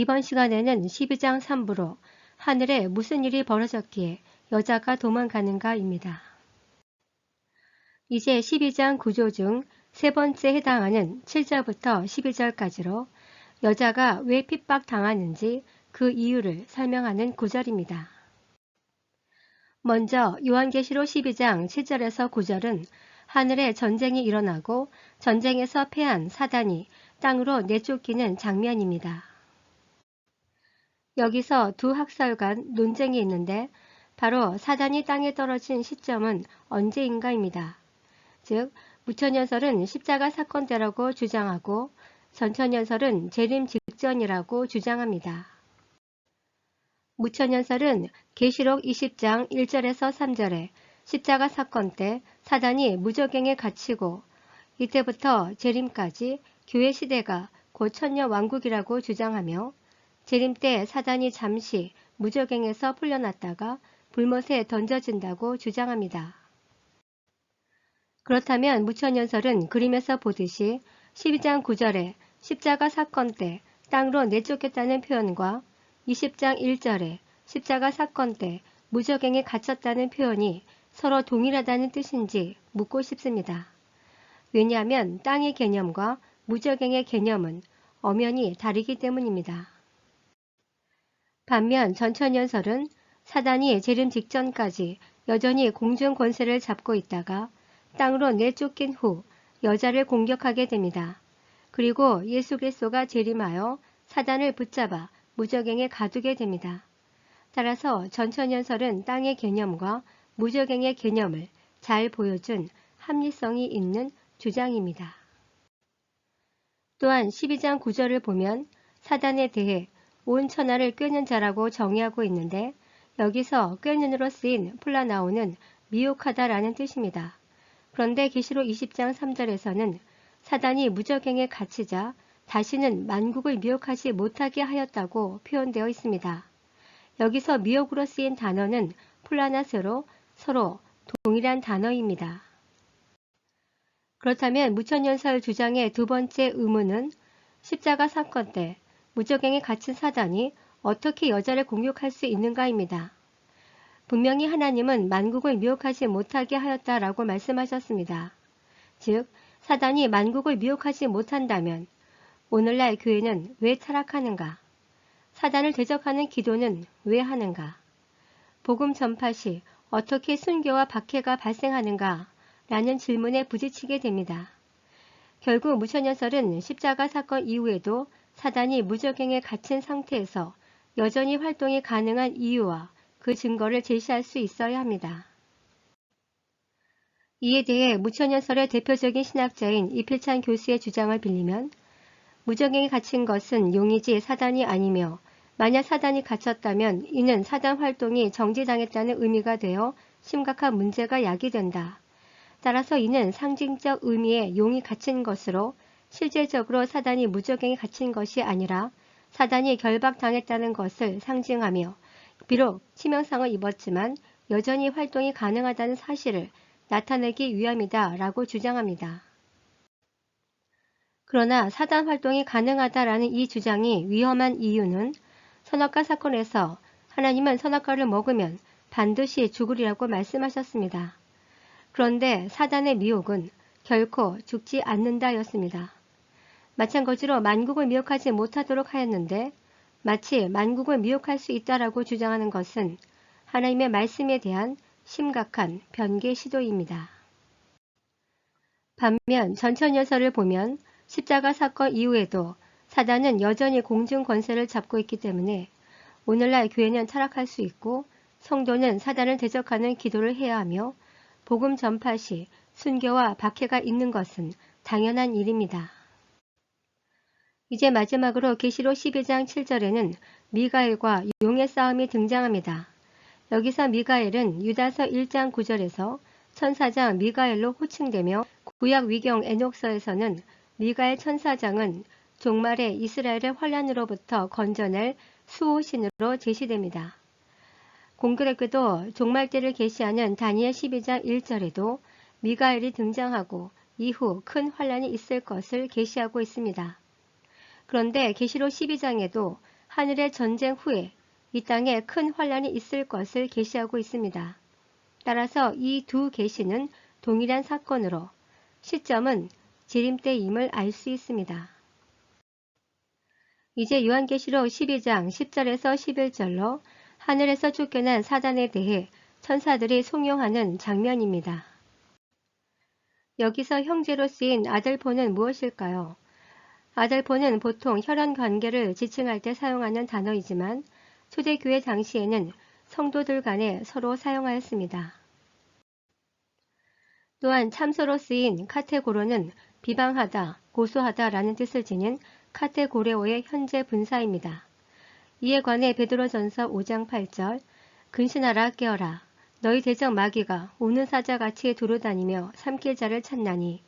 이번 시간에는 12장 3부로 하늘에 무슨 일이 벌어졌기에 여자가 도망가는가입니다. 이제 12장 구조 중 세 번째 해당하는 7절부터 12절까지로 여자가 왜 핍박당하는지 그 이유를 설명하는 구절입니다. 먼저 요한계시록 12장 7절에서 9절은 하늘에 전쟁이 일어나고 전쟁에서 패한 사단이 땅으로 내쫓기는 장면입니다. 여기서 두 학설 간 논쟁이 있는데 바로 사단이 땅에 떨어진 시점은 언제인가입니다. 즉 무천연설은 십자가 사건 때라고 주장하고 전천연설은 재림 직전이라고 주장합니다. 무천연설은 계시록 20장 1절에서 3절에 십자가 사건 때 사단이 무적행에 갇히고 이때부터 재림까지 교회 시대가 곧 천년 왕국이라고 주장하며 재림 때 사단이 잠시 무적행에서 풀려났다가 불못에 던져진다고 주장합니다. 그렇다면 무천연설은 그림에서 보듯이 12장 9절에 십자가 사건 때 땅으로 내쫓겼다는 표현과 20장 1절에 십자가 사건 때 무적행에 갇혔다는 표현이 서로 동일하다는 뜻인지 묻고 싶습니다. 왜냐하면 땅의 개념과 무적행의 개념은 엄연히 다르기 때문입니다. 반면 전천연설은 사단이 재림 직전까지 여전히 공중 권세를 잡고 있다가 땅으로 내쫓긴 후 여자를 공격하게 됩니다. 그리고 예수 그리스도가 재림하여 사단을 붙잡아 무적행에 가두게 됩니다. 따라서 전천연설은 땅의 개념과 무적행의 개념을 잘 보여준 합리성이 있는 주장입니다. 또한 12장 9절을 보면 사단에 대해 온 천하를 꿰는 자라고 정의하고 있는데 여기서 꿰는으로 쓰인 플라나오는 미혹하다라는 뜻입니다. 그런데 계시록 20장 3절에서는 사단이 무적행에 갇히자 다시는 만국을 미혹하지 못하게 하였다고 표현되어 있습니다. 여기서 미혹으로 쓰인 단어는 플라나스로 서로 동일한 단어입니다. 그렇다면 무천연설 주장의 두 번째 의문은 십자가 사건 때 무적행에 갇힌 사단이 어떻게 여자를 공격할 수 있는가입니다. 분명히 하나님은 만국을 미혹하지 못하게 하였다라고 말씀하셨습니다. 즉 사단이 만국을 미혹하지 못한다면 오늘날 교회는 왜 타락하는가? 사단을 대적하는 기도는 왜 하는가? 복음 전파 시 어떻게 순교와 박해가 발생하는가? 라는 질문에 부딪히게 됩니다. 결국 무천연설은 십자가 사건 이후에도 사단이 무적행에 갇힌 상태에서 여전히 활동이 가능한 이유와 그 증거를 제시할 수 있어야 합니다. 이에 대해 무천연설의 대표적인 신학자인 이필찬 교수의 주장을 빌리면 무적행에 갇힌 것은 용이지 사단이 아니며 만약 사단이 갇혔다면 이는 사단 활동이 정지당했다는 의미가 되어 심각한 문제가 야기된다. 따라서 이는 상징적 의미의 용이 갇힌 것으로 실제적으로 사단이 무적행에 갇힌 것이 아니라 사단이 결박당했다는 것을 상징하며 비록 치명상을 입었지만 여전히 활동이 가능하다는 사실을 나타내기 위함이다 라고 주장합니다. 그러나 사단 활동이 가능하다라는 이 주장이 위험한 이유는 선악과 사건에서 하나님은 선악과를 먹으면 반드시 죽으리라고 말씀하셨습니다. 그런데 사단의 미혹은 결코 죽지 않는다였습니다. 마찬가지로 만국을 미혹하지 못하도록 하였는데 마치 만국을 미혹할 수 있다라고 주장하는 것은 하나님의 말씀에 대한 심각한 변개 시도입니다. 반면 전천여서를 보면 십자가 사건 이후에도 사단은 여전히 공중 권세를 잡고 있기 때문에 오늘날 교회는 타락할 수 있고 성도는 사단을 대적하는 기도를 해야 하며 복음 전파 시 순교와 박해가 있는 것은 당연한 일입니다. 이제 마지막으로 계시록 12장 7절에는 미가엘과 용의 싸움이 등장합니다. 여기서 미가엘은 유다서 1장 9절에서 천사장 미가엘로 호칭되며 구약 위경 에녹서에서는 미가엘 천사장은 종말의 이스라엘의 환란으로부터 건져낼 수호신으로 제시됩니다. 공교롭게도 종말 때를 계시하는 다니엘 12장 1절에도 미가엘이 등장하고 이후 큰 환란이 있을 것을 계시하고 있습니다. 그런데 계시록 12장에도 하늘의 전쟁 후에 이 땅에 큰 환란이 있을 것을 계시하고 있습니다. 따라서 이 두 계시는 동일한 사건으로 시점은 재림 때임을 알 수 있습니다. 이제 요한계시록 12장 10절에서 11절로 하늘에서 쫓겨난 사단에 대해 천사들이 송용하는 장면입니다. 여기서 형제로 쓰인 아들포는 무엇일까요? 아들포는 보통 혈연 관계를 지칭할 때 사용하는 단어이지만 초대교회 당시에는 성도들 간에 서로 사용하였습니다. 또한 참소로 쓰인 카테고로는 비방하다, 고소하다 라는 뜻을 지닌 카테고레오의 현재 분사입니다. 이에 관해 베드로전서 5장 8절 근신하라 깨어라 너희 대적 마귀가 오는 사자같이 두루다니며 삼킬 자를 찾나니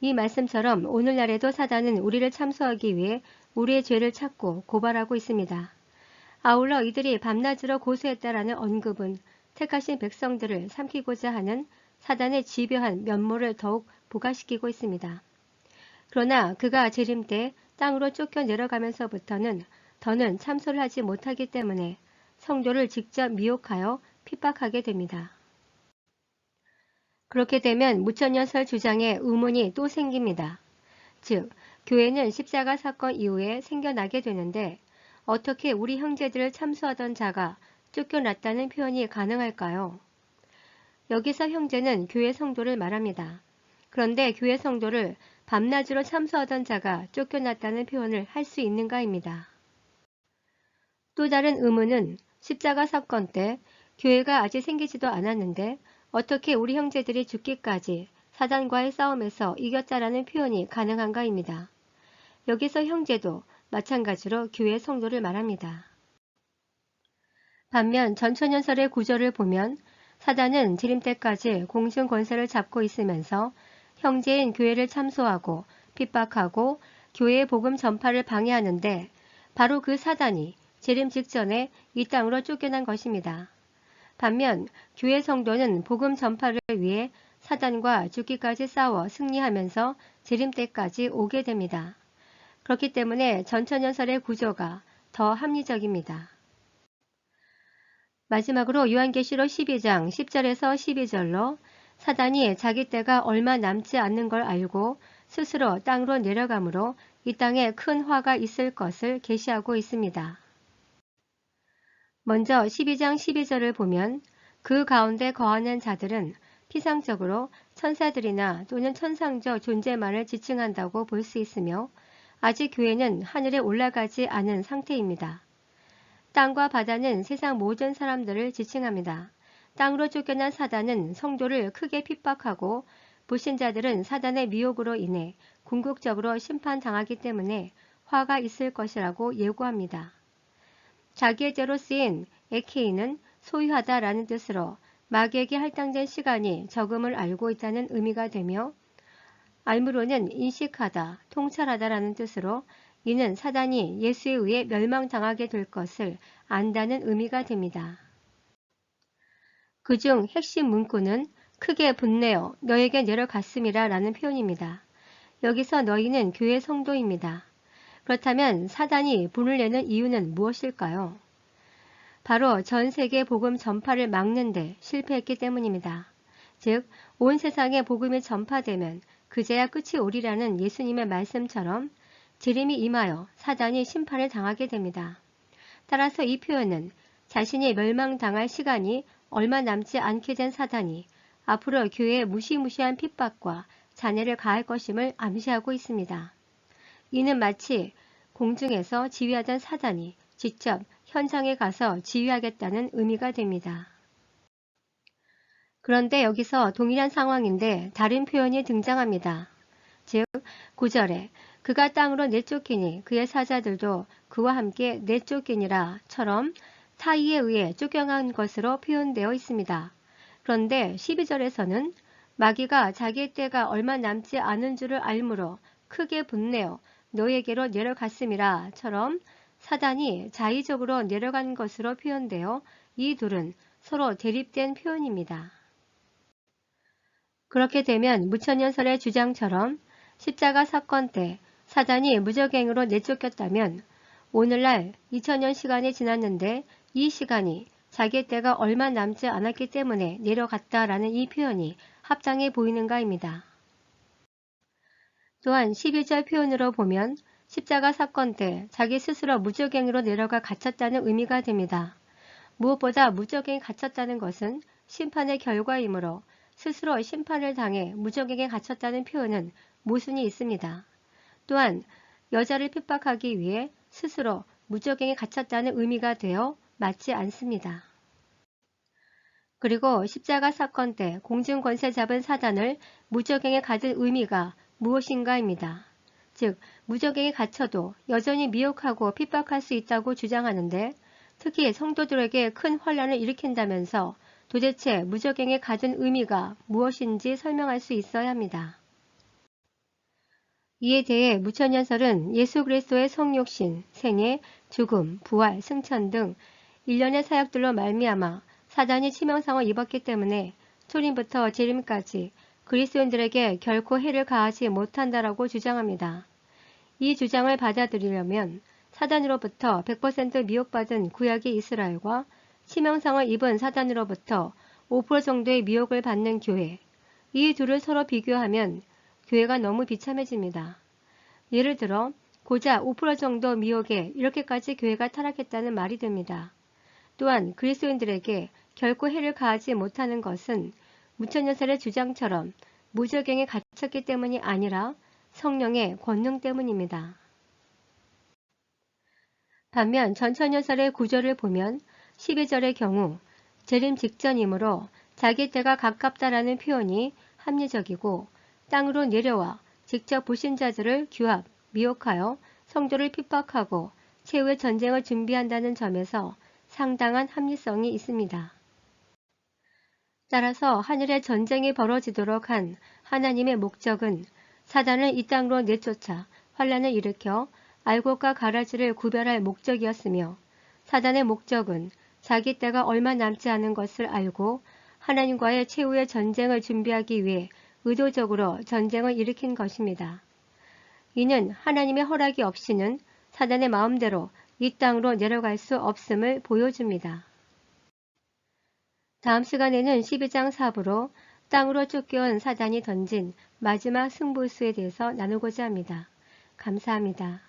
이 말씀처럼 오늘날에도 사단은 우리를 참소하기 위해 우리의 죄를 찾고 고발하고 있습니다. 아울러 이들이 밤낮으로 고소했다라는 언급은 택하신 백성들을 삼키고자 하는 사단의 집요한 면모를 더욱 부각시키고 있습니다. 그러나 그가 재림 때 땅으로 쫓겨 내려가면서부터는 더는 참소를 하지 못하기 때문에 성도를 직접 미혹하여 핍박하게 됩니다. 그렇게 되면 무천년설 주장에 의문이 또 생깁니다. 즉, 교회는 십자가 사건 이후에 생겨나게 되는데 어떻게 우리 형제들을 참수하던 자가 쫓겨났다는 표현이 가능할까요? 여기서 형제는 교회 성도를 말합니다. 그런데 교회 성도를 밤낮으로 참수하던 자가 쫓겨났다는 표현을 할 수 있는가입니다. 또 다른 의문은 십자가 사건 때 교회가 아직 생기지도 않았는데 어떻게 우리 형제들이 죽기까지 사단과의 싸움에서 이겼자라는 표현이 가능한가입니다. 여기서 형제도 마찬가지로 교회 성도를 말합니다. 반면 전천연설의 구절을 보면 사단은 지림 때까지 공중 권세를 잡고 있으면서 형제인 교회를 참소하고 핍박하고 교회의 복음 전파를 방해하는데 바로 그 사단이 재림 직전에 이 땅으로 쫓겨난 것입니다. 반면 교회 성도는 복음 전파를 위해 사단과 죽기까지 싸워 승리하면서 재림 때까지 오게 됩니다. 그렇기 때문에 전천연설의 구조가 더 합리적입니다. 마지막으로 요한계시록 12장 10절에서 12절로 사단이 자기 때가 얼마 남지 않는 걸 알고 스스로 땅으로 내려가므로 이 땅에 큰 화가 있을 것을 계시하고 있습니다. 먼저 12장 12절을 보면 그 가운데 거하는 자들은 피상적으로 천사들이나 또는 천상적 존재만을 지칭한다고 볼 수 있으며 아직 교회는 하늘에 올라가지 않은 상태입니다. 땅과 바다는 세상 모든 사람들을 지칭합니다. 땅으로 쫓겨난 사단은 성도를 크게 핍박하고 불신자들은 사단의 미혹으로 인해 궁극적으로 심판당하기 때문에 화가 있을 것이라고 예고합니다. 자기의 죄로 쓰인 에케이는 소유하다 라는 뜻으로 마귀에게 할당된 시간이 적음을 알고 있다는 의미가 되며 알무로는 인식하다, 통찰하다 라는 뜻으로 이는 사단이 예수에 의해 멸망당하게 될 것을 안다는 의미가 됩니다. 그중 핵심 문구는 크게 분내어 너에게 내려갔음이라 라는 표현입니다. 여기서 너희는 교회 성도입니다. 그렇다면 사단이 분을 내는 이유는 무엇일까요? 바로 전 세계 복음 전파를 막는 데 실패했기 때문입니다. 즉, 온 세상에 복음이 전파되면 그제야 끝이 오리라는 예수님의 말씀처럼 재림이 임하여 사단이 심판을 당하게 됩니다. 따라서 이 표현은 자신이 멸망당할 시간이 얼마 남지 않게 된 사단이 앞으로 교회에 무시무시한 핍박과 잔해를 가할 것임을 암시하고 있습니다. 이는 마치 공중에서 지휘하던 사단이 직접 현장에 가서 지휘하겠다는 의미가 됩니다. 그런데 여기서 동일한 상황인데 다른 표현이 등장합니다. 즉, 9절에 그가 땅으로 내쫓기니 그의 사자들도 그와 함께 내쫓기니라처럼 타이에 의해 쫓겨난 것으로 표현되어 있습니다. 그런데 12절에서는 마귀가 자기의 때가 얼마 남지 않은 줄을 알므로 크게 분내어 너에게로 내려갔음이라처럼 사단이 자의적으로 내려간 것으로 표현되어 이 둘은 서로 대립된 표현입니다. 그렇게 되면 무천년설의 주장처럼 십자가 사건 때 사단이 무적행으로 내쫓겼다면 오늘날 2000년 시간이 지났는데 이 시간이 자기의 때가 얼마 남지 않았기 때문에 내려갔다라는 이 표현이 합당해 보이는가입니다. 또한 12절 표현으로 보면 십자가 사건 때 자기 스스로 무적행으로 내려가 갇혔다는 의미가 됩니다. 무엇보다 무적행에 갇혔다는 것은 심판의 결과이므로 스스로 심판을 당해 무적행에 갇혔다는 표현은 모순이 있습니다. 또한 여자를 핍박하기 위해 스스로 무적행에 갇혔다는 의미가 되어 맞지 않습니다. 그리고 십자가 사건 때 공중권세 잡은 사단을 무적행에 가진 의미가 무엇인가입니다. 즉 무적행에 갇혀도 여전히 미혹하고 핍박할 수 있다고 주장하는데 특히 성도들에게 큰 혼란을 일으킨다면서 도대체 무적행에 가진 의미가 무엇인지 설명할 수 있어야 합니다. 이에 대해 무천년설은 예수 그리스도의 성육신, 생애, 죽음, 부활, 승천 등 일련의 사역들로 말미암아 사단이 치명상을 입었기 때문에 초림부터 재림까지 그리스도인들에게 결코 해를 가하지 못한다라고 주장합니다. 이 주장을 받아들이려면 사단으로부터 100% 미혹받은 구약의 이스라엘과 치명상을 입은 사단으로부터 5% 정도의 미혹을 받는 교회, 이 둘을 서로 비교하면 교회가 너무 비참해집니다. 예를 들어 고작 5% 정도 미혹에 이렇게까지 교회가 타락했다는 말이 됩니다. 또한 그리스도인들에게 결코 해를 가하지 못하는 것은 무천년살의 주장처럼 무적행에 갇혔기 때문이 아니라 성령의 권능 때문입니다. 반면 전천년설의 구절을 보면 12절의 경우 재림 직전이므로 자기 때가 가깝다라는 표현이 합리적이고 땅으로 내려와 직접 불신자들을 규합, 미혹하여 성도를 핍박하고 최후의 전쟁을 준비한다는 점에서 상당한 합리성이 있습니다. 따라서 하늘의 전쟁이 벌어지도록 한 하나님의 목적은 사단을 이 땅으로 내쫓아 환란을 일으켜 알곡과 가라지를 구별할 목적이었으며 사단의 목적은 자기 때가 얼마 남지 않은 것을 알고 하나님과의 최후의 전쟁을 준비하기 위해 의도적으로 전쟁을 일으킨 것입니다. 이는 하나님의 허락이 없이는 사단의 마음대로 이 땅으로 내려갈 수 없음을 보여줍니다. 다음 시간에는 12장 4부로 땅으로 쫓겨온 사단이 던진 마지막 승부수에 대해서 나누고자 합니다. 감사합니다.